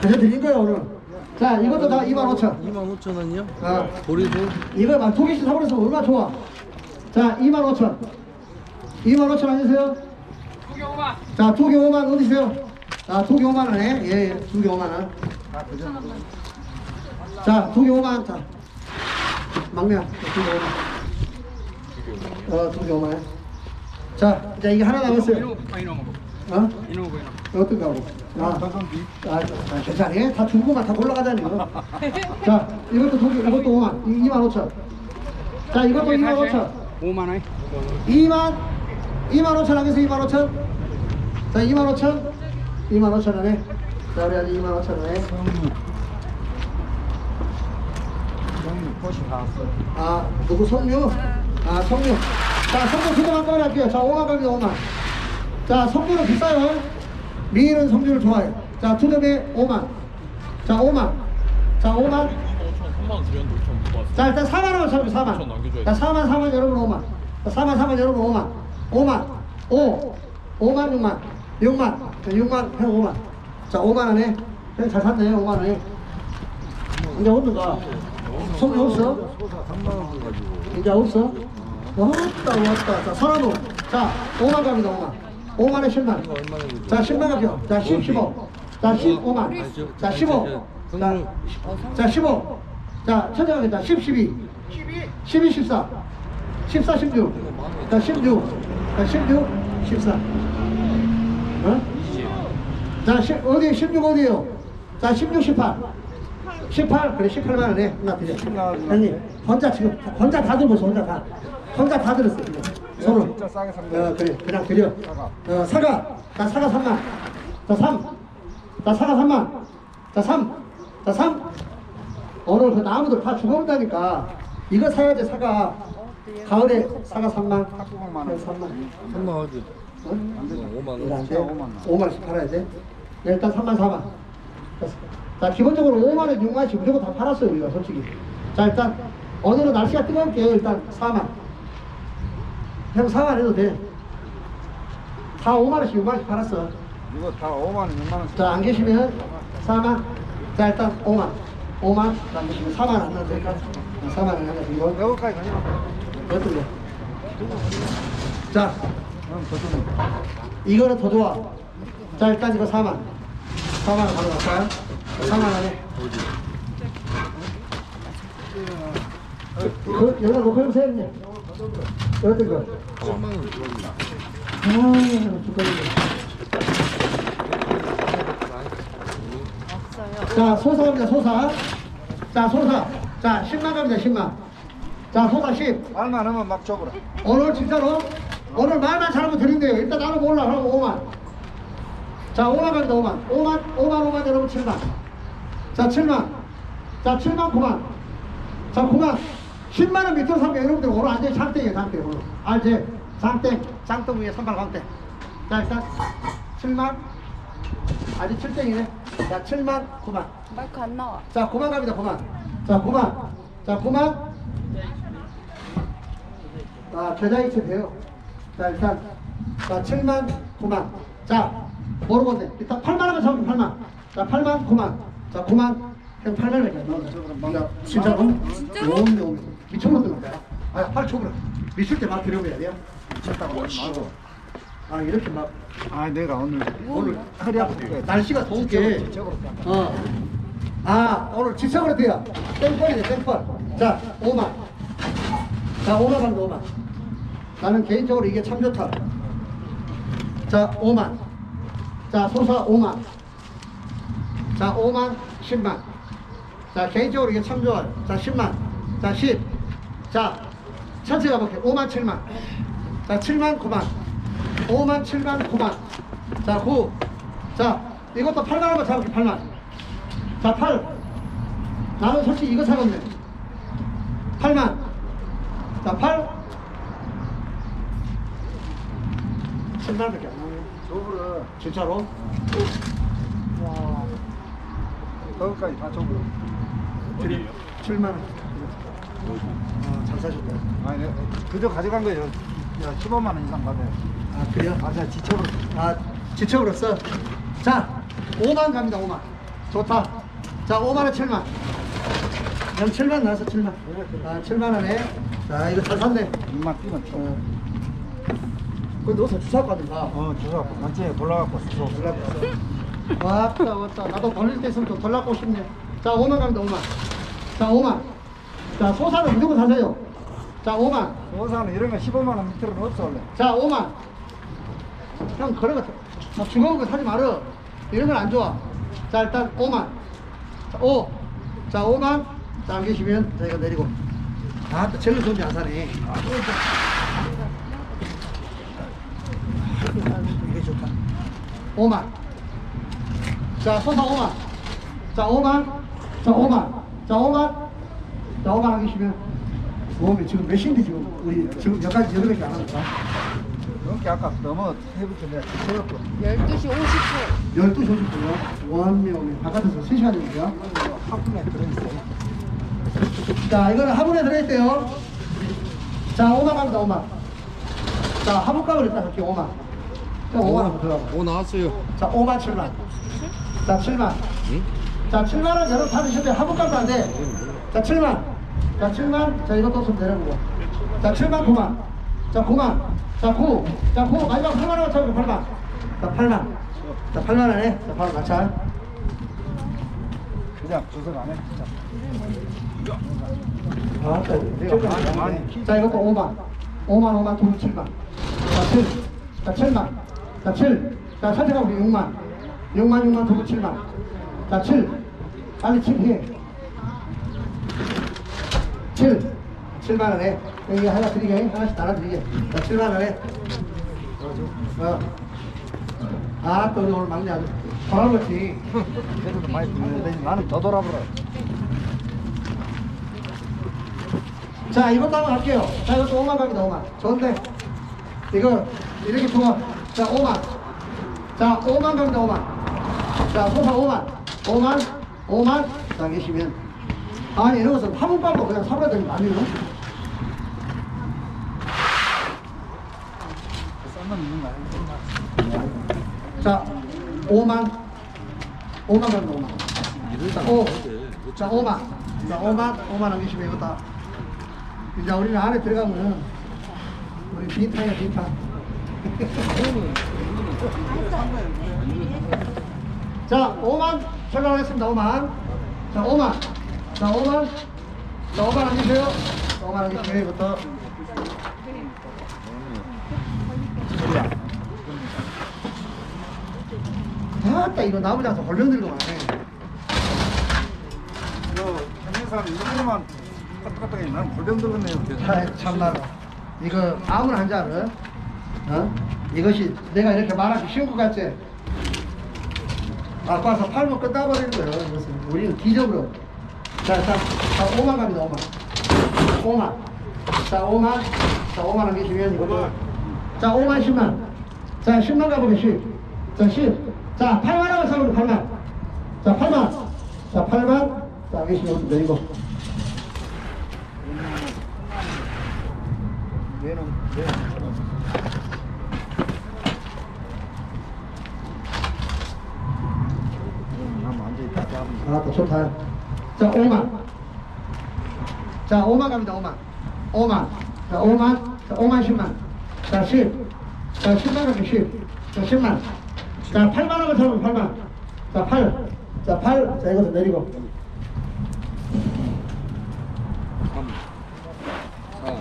그저 드린 거예요 오늘. 자 이것도 다 2만 5천. 2만 5천 원이요? 어. 보리도 이거 막두 개씩 사버려서 얼마나 좋아. 자 2만 5천. 2만 5천 아니세요? 두개 오만. 자 두개 5만 어디세요? 자두 개 5만 원에 예, 두개 5만 원. 자, 두개 5만 원. 자, 막내야, 두개 5만 원. 어, 두개 5만 원. 자, 이제 이게 하나 남았어요. 이놈 아 이놈 먹어. 어? 이놈 먹어 이놈. 어떤 거하고? 아, 아, 아, 괜찮아. 다 중고만 다 골라가자니요. 자, 이것도 두 개, 이것도 5만, 2만 5천. 자, 이것도 2만 5천. 5만 원. 2만, 2만 5천 하겠어, 2만 5천. 자, 2만 5천. 2만 5천 원에. 자, 우리 아직 2만 5천 원에. 아, 누구 성류? 아, 성류. 자, 성류 두개 한번 할게요. 자, 5만 갑니다, 5만. 자, 성류는 비싸요. 미인은 성류를 좋아해요. 자, 두 점에 5만. 자, 5만. 자, 5만. 3만 드렸는데 5천 못 봤어. 자, 일단 4만 원 잡고 4만. 천 남겨줘야지. 자, 4만, 4만 여러분 5만. 자, 4만, 4만 여러분 5만. 5만. 5. 5만, 6만. 6만. 자, 6만, 형 5만. 자, 5만 원에. 형잘 샀네, 5만 원에. 이제 어디가? 성류 없어? 이제 없어? 왔다 왔다 자 서라도 자 5만 갑니다 5만 5만에 10만. 자 10만 갑니다. 자 10, 15 자 15만. 자 15 자, 자 15. 자 천장하겠다. 10, 12 12, 14 14, 16 자 16 자 16, 14 어? 자 시, 어디 16 어디에요? 자 16, 18 18 그래 18만 원에. 하나 드려. 형님 혼자 지금 혼자 다 들고 있어 혼자 다. 혼자 다 들었어. 지 금 손으로 진짜 싸게 삽니다. 어 그래 그냥 드려 어 사과 자 사과 3만 자3자 사과 3만 자 3 자 3 오늘 그 나무들 다 죽어온다니까 이거 사야지 사과 가을에 사과 3만 3만 원. 3만 3만 하지 어? 5만 이거 원 안 돼? 5만 원. 5만 원씩 팔아야 돼? 네, 일단 3만 4만. 자, 기본적으로 5만 원, 6만 원씩 무조건 다 팔았어요, 우리가 솔직히. 자, 일단 오늘은 날씨가 뜨거울게 일단 4만. 형 4만 해도 돼. 다 5만 원씩 6만 원씩 팔았어. 이거 다 5만 원, 6만 원. 자, 안 계시면 4만. 자, 일단 5만. 5만. 안 계시면 4만 안 넣어도 될까? 4만 원 하나 드리고. 여기까지 가시나? 어떤 거? 자, 그럼. 이거는 더 좋아. 자, 일단 이거 4만. 4만 원 가져갈까요? 4만 원에. 그, 여기다 놓고 해보세요, 형님. 어떤 거? 10만 원 들어옵니다 아, 죽겠네. 자, 소사 갑니다, 소사. 자, 소사. 자, 10만 갑니다, 10만. 자, 소사 10. 말만 하면 막 줘버려. 오늘 진짜로 오늘 말만 잘하면 드린대요. 일단 나는 몰라. 그럼 5만. 자, 5만 갑니다. 5만. 5만, 5만, 5만 여러분 7만. 자, 7만. 자, 7만, 9만. 자, 9만. 10만 원 밑으로 사면 여러분들 오늘 완전히 장땡이에요, 장땡. 오늘. 알지? 장땡. 장땡 위에 선발 광땡. 자, 일단 7만. 아직 7땡이네. 자, 7만, 9만. 마이크 안 나와. 자, 9만 갑니다, 9만. 자, 9만. 자, 9만. 아, 계좌이체 돼요. 자, 일단. 자, 7만, 9만. 자, 모르겠네. 일단 8만 하면 잡으면 8만. 자, 8만, 9만. 자, 9만. 형 8만 이렇게 넣어. 야, 진짜로? 진짜로? 오는데 오면. 미쳐버렸던 거야. 아, 빨리 줘버려. 미칠 때막 들여보야 돼요. 미쳤다고 말고. 아, 이렇게 막. 아, 내가 오늘. 오늘 허리 아프게 날씨가 더운 게 어. 아 오늘 지척으로 돼요 땡벌이네 땡벌 자 5만 자 5만 갑니다 5만 나는 개인적으로 이게 참 좋다 자 5만 자 소사 5만 자 5만 10만 자 개인적으로 이게 참 좋아요 자 10만 자 10 자 천천히 가볼게요 5만 7만. 자 7만 9만. 5만 7만 9만. 자 9. 자 이것도 8만 원만 잡을게 8만. 자 8. 나는 솔직히 이거 사겠네. 8만. 자 8. 7만 원밖에 안 나오네. 줘버려. 진짜로? 거기까지 다 줘버려. 7만. 원 아, 잘 사셨다 아니, 내가 그저 가져간 거예요. 야, 15만 원 이상 받아요. 아 그래요? 아, 제가 지쳐버려. 아 지쳐버렸어 자 5만 갑니다 5만 좋다. 자, 5만원 7만. 그럼 7만 나왔어, 7만. 아, 7만원에. 자, 이거 잘 샀네. 2만 뛰면 쳐. 어. 그거 넣어서 주사 받은가? 어, 주소 단체에 골라갖고 주소. 왔다, 왔다. 나도 돌릴 때 있으면 좀 돌라고 싶네. 자, 5만 갑니다, 5만. 자, 5만. 자, 소사는 무조건 사세요. 자, 5만. 소사는 이런 거 15만 원 밑으로는 없어 원래. 자, 5만. 형, 그런 거, 뭐, 중요한 거 사지 말어. 이런 건 안 좋아. 자, 일단 5만. 자, 5. 자, 5만. 자, 안 계시면 저희가 내리고. 아, 또 젤로 손지 안 사네. 이게 좋다. 5만. 자, 소사 5만. 자, 5만. 자, 5만. 자, 5만. 자, 5만 안 계시면. 몸이 지금 몇 시인데 지금 우리 지금 몇 가지 여러 개밖에 안 합니다. 넘게 아까 너무 해부터 내가 세웠고. 12시 50분. 12시 50분요. 원명이 바깥에서 3시간입니다. 화분에 들어있어. 자, 이거는 화분에 들어있대요. 자, 5만 갑니다, 5만. 자, 화분 값을 일단 할게요, 5만. 자, 5만 한번 들어가. 오 나왔어요. 자, 5만 7만. 자, 7만. 응? 자, 7만원 여러분 받으셔도 화분 값도 안 돼. 자, 7만. 자, 7만. 자, 이것도 좀 내려보고. 자, 7만, 9만. 자, 9만. 자, 9. 자, 9. 마지막 8만 원 차고 8만. 자, 8만. 자, 8만 원에. 자, 바로 낙찰. 그냥 주소가 안 해. 진짜. 아, 자, 많이. 자, 이것도 5만. 5만, 5만, 돈 7만. 자, 7. 자, 7만. 자, 7. 자, 선택하고 6만. 6만, 6만, 돈 7만. 자, 7. 빨리 7 해. 7. 7만 원에. 여기 하나 드리게. 하나씩 나눠 드리게. 자, 7만 원에. 어. 아, 또 우리 오늘 막내 아주 돌아보지. 그래도 많이 듣는데 나는 더 돌아보라. 자, 이것도 한번 할게요. 자, 이것도 5만 갑니다, 5만. 좋은데. 이거, 이렇게 통화. 자, 5만. 자, 5만 갑니다, 5만. 자, 소파 5만. 5만, 5만. 자, 계시면. 아니, 이런 것은 화분값도 그냥 사버려야 되는 거 아니에요? 있는 거? 자, 5만. 5만 갑니다, 5만. 이러다 오. 자, 5만. 자, 5만. 5만 안 계시면 이거 다. 이제 우리는 안에 들어가면 우리 빈탕이야, 빈탕. 자, 5만 설명하겠습니다. 5만. 자, 5만. 자, 5만. 자, 5만 안 주세요. 자, 5만 안 주세요. 이부터. 아따, 이거 나무 장사 걸려 들고 가네. 이거 현진사는 이거만 까딱까딱해. 나는 골병 들었네요. 아, 참말로. 이거 아무나 한줄 알아? 어? 이것이 내가 이렇게 말하기 쉬운 것 같지? 아까 와서 팔면 끝나버리는 거예요. 이것은 우리는 기적으로. 자, 자, 자, 5만 갑니다, 5만. 5만. 자, 5만. 자, 5만 원 계시면 이거. 자, 5만, 10만. 자, 10만 가보게 10. 자, 10. 자, 8만 원을 사면 8만. 자, 8만. 자, 8만. 자, 내리고. 얘는 얘는 한번 앉아 있다 잡으면 아, 또 좋다. 자, 5만. 자, 5만 갑니다, 5만. 5만. 자, 5만. 자, 5만 10만. 자, 10. 자, 10만 갑니다, 10. 자, 10만. 자, 8만 원을 사면 8만. 자, 8. 자, 8. 자, 이것도 내리고. 3, 4,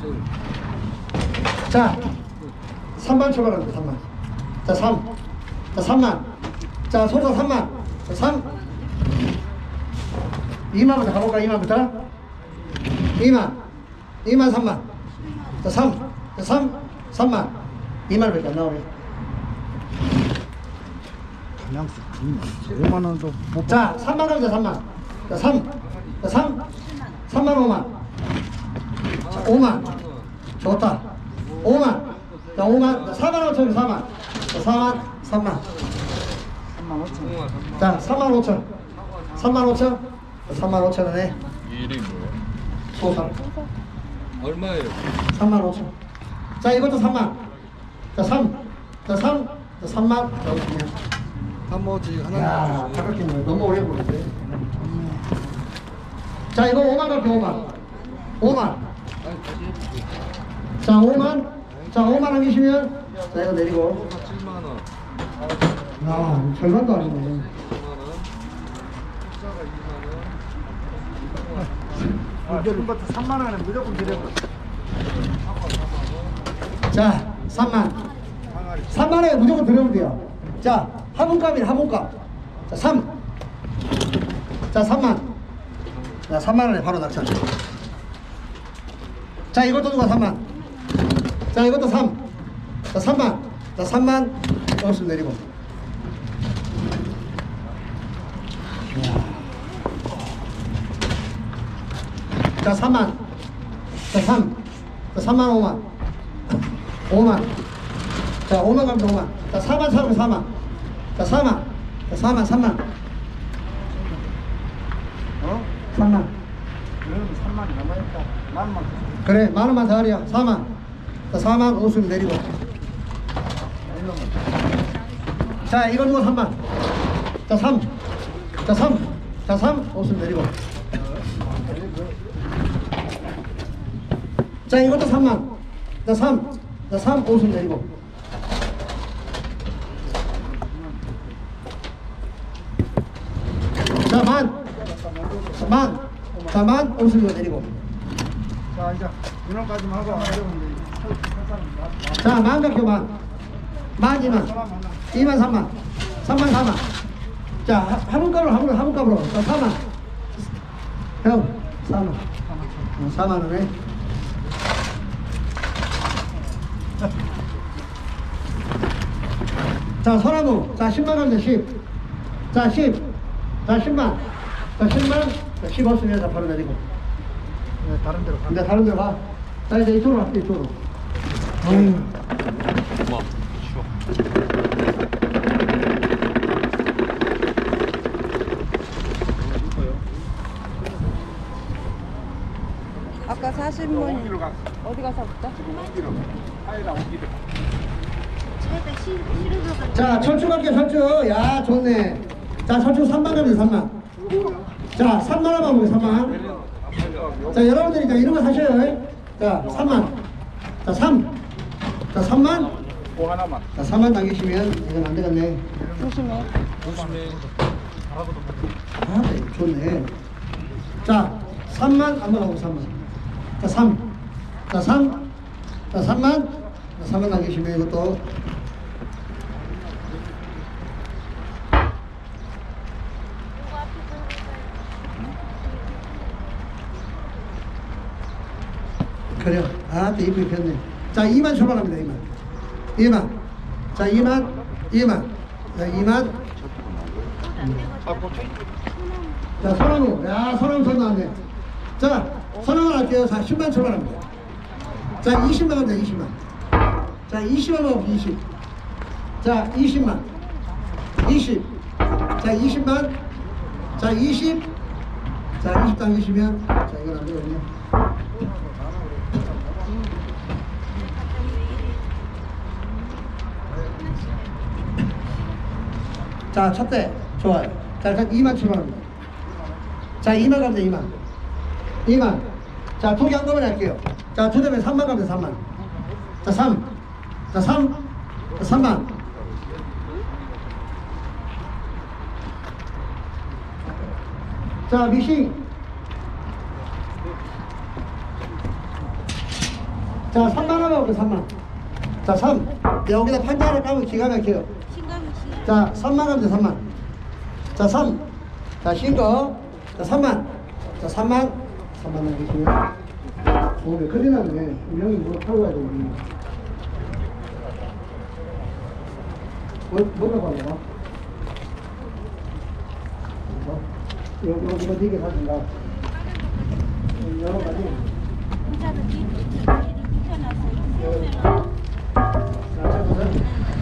7. 자, 3만 출발합니다, 3만. 자, 3. 자, 3만. 자, 소자 3만. 자, 3. 2만부터 가볼까, 2만부터? 2만. 2만 3만. 자, 3. 자, 3. 3만. 2만원밖에 안 나오네. 그냥 쓰 5만 원도 못 자, 3만 갑니다, 3만. 자, 3. 자, 3. 3만 5만. 자, 5만. 좋다. 5만. 자, 5만. 자, 4만 5천, 4만. 자, 4만, 3만. 3만 5천 원. 자, 3만 5천. 3만 5천. 자, 3만 5천 원에 이 이름이 뭐예요? 소상. 얼마예요? 3만 5천. 자, 이것도 3만. 자, 3. 자, 3, 자, 3만, 자, 50명. 한번씩 하나 야, 가볍게 뭐 너무 오래 보는데. 자, 이거 5만 갈게, 5만. 5만. 자, 5만. 자, 5만 안 계시면, 자, 이거 내리고. 7만 원. 아, 절반도 아니네. 2만 원. 숫자가 2만 원. 아, 이제부터 3만 원에 무조건 드려. 자, 3만. 3만에 무조건 들어오면 돼요. 자, 화분값이네, 화분값. 자, 3. 자, 3만. 자, 3만 원에 바로 낙찰. 자, 이것도 누가 3만. 자, 이것도 3. 자, 3만. 자, 3만. 여기서 내리고. 자, 3만. 자, 3. 자, 3만 5만. 5만. 자, 5만 가면 5만. 자, 4만 사면 4만. 자, 4만. 자, 4만, 3만. 어? 3만. 그러면 3만 남아있다. 만만. 그래, 만 원만 더 하려. 4만. 자, 4만 5수 내리고. 자, 이거 누가 3만. 자, 3. 자, 3. 자, 3. 5수 내리고. 자, 이것도 3만. 자, 3. 자, 3. 5수 내리고. 자, 만. 자, 만. 자, 만. 5수 내리고. 자, 이제 인원까지만 하고. 자, 만 갖게 만. 만 이만. 이만 삼만. 삼만 사만. 자, 하- 화분값으로 화분 화분값으로. 자, 사만. 형, 사만. 어, 사만 원에. 자, 소나무. 자, 10만 원에 10. 자, 10. 자, 10만. 자, 10만. 자, 10 없으면 자, 바로 내리고. 네, 다른 데로 가. 이제 다른 데로 가. 자, 이제 이쪽으로 갈게, 이쪽으로. 어휴. 와 쉬워 아까 사신 분. 어디 가서 볼까? 자, 철쭉 할게, 철쭉. 야, 좋네. 자, 철쭉 3만 갑니다, 3만. 자, 3만 원만 보게, 3만. 자, 여러분들이 이제 이런 거 사셔요. 자, 3만. 자, 3. 자, 3만. 오 하나만. 자, 4만 남기시면 이건 안 되겠네. 조심해. 조심해. 아, 네, 좋네. 자, 3만 안 나가고 3만. 자, 3. 자, 3. 자, 3만. 자, 3만 남기시면 이것도 그래요. 아, 또 이쁘게 폈네. 자, 2만 출발합니다, 2만. 2만. 자, 2만. 2만. 자, 2만. 자, 소나무. 야, 소나무 전 나왔네. 자, 소나무 할게요. 자, 10만 출발합니다. 자, 20만 갑니다, 20만. 자, 20만 원 20. 자, 20만. 20. 자, 20만. 자, 20. 자, 20 당기시면. 자, 이건 안 되거든요. 자, 첫 대. 좋아요. 자, 일단 2만 출발합니다. 자, 2만 갑니다, 2만. 2만. 자, 두 개 한꺼번에 할게요. 자, 두 대면 3만 갑니다, 3만. 자, 3. 자, 3. 자, 3만. 자, 미싱. 자, 3만 원 하고 3만. 자, 3. 여기다 판자 하나 까면 기가 막혀요. 자, 3만 갑니다, 3만. 자, 3. 자, 싱거. 자, 3만. 자, 3만. 3만 남기시면. 오늘 큰일 났네. 우리 형이 뭐 타고 가야 돼, 우리. 뭐, 뭐라고 하는 거야? 뭐? 이거 네개 사준다. 여러 가지.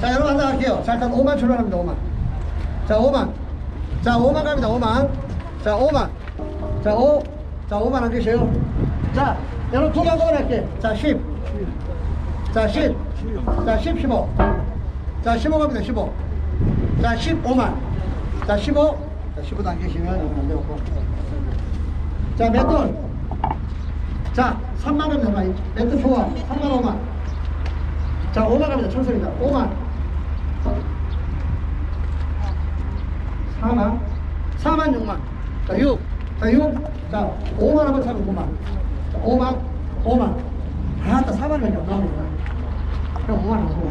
자, 여러분 한번 할게요. 자, 일단 5만 출발합니다, 5만. 자, 5만. 자, 5만 갑니다, 5만. 자, 5만. 자, 5. 자, 5만 안 계세요. 자, 여러분 두개 한번 할게. 자, 10. 자, 10. 자, 10, 15. 자, 15 갑니다, 15. 자, 15만. 자, 15. 자, 15 당기시면 이건 안 되고. 자, 맷돌. 자, 3만 갑니다, 3만. 맷돌 좋아. 3만 5만. 자, 5만 갑니다, 천성이다. 5만. 4만. 4만 6만. 자, 6. 자, 6. 자, 5만 한번 차면 5만. 자, 5만. 5만. 아, 딱 4만 원이 안 나옵니다. 형 5만 원, 5만.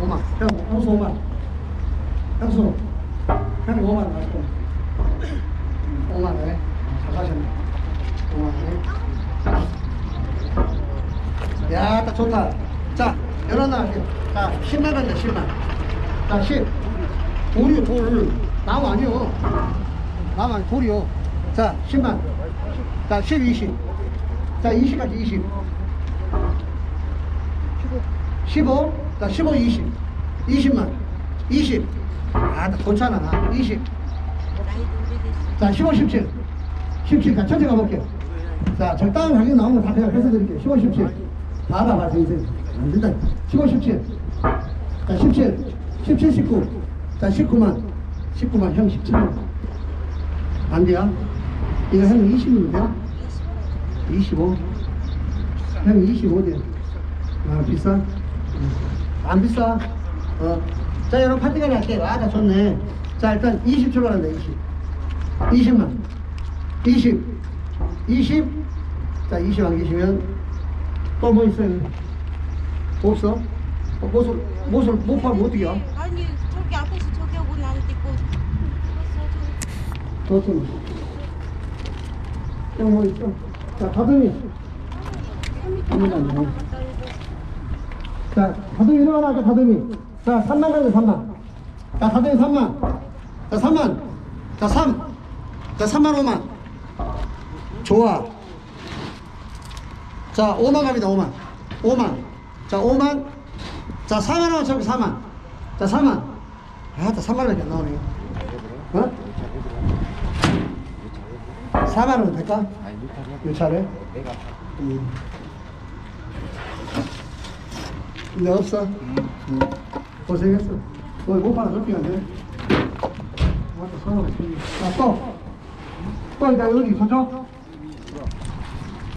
5만. 형, 형수 5만. 형수. 형 5만 원 나왔고. 5만 원에. 잘 가셨네. 5만 원에. 야, 딱 좋다. 자, 열어 나갈게요. 자, 10만 원다 10만. 자, 10. 돌이요, 돌. 나무 아니요. 나무 아니, 돌이요. 자, 10만. 자, 10, 20. 자, 20까지 20. 15. 자, 15, 20. 20만. 20. 아, 나 좋잖아. 20. 자, 15, 17. 17. 자, 천천히 가볼게요. 자, 적당한 가격 나오면 다 그냥 해서 드릴게요. 15, 17. 봐봐, 봐, 선생님. 안 된다. 15, 17. 자, 17. 17, 19. 자, 19만. 19만. 형 17만. 안 돼요? 이거 형 20면 돼요? 25. 형 25 돼요. 아, 비싸? 음. 안 비싸? 어. 자, 여러분 파티까지 할게요. 아, 나 좋네. 자, 일단 20 출발한다, 20. 20만. 20. 20. 자, 20 안 계시면 또 뭐 있어요? 없어? 어, 못을, 못을 못 팔면 어떻게 해? 아니 저기 앞에서 저기 하고 나는 있고. 또 뭐? 자, 다듬이. 잠깐만요. 자, 다듬이 일어나니까 다듬이. 자, 3만 가자, 3만. 자, 다듬이 3만. 자, 3만. 자, 3. 자, 3만 5만. 좋아. 자, 5만 갑니다, 5만. 5만. 자, 5만. 자, 4만 원 잡고 4만. 자, 4만. 아, 나 3만 원밖에 안 나오네. 어? 4만 원 될까? 이 차례? 음. 근데 없어? 음. 고생했어. 뭐, 못 팔아, 적게 안 돼? 자, 또. 또, 이제 여기 서죠?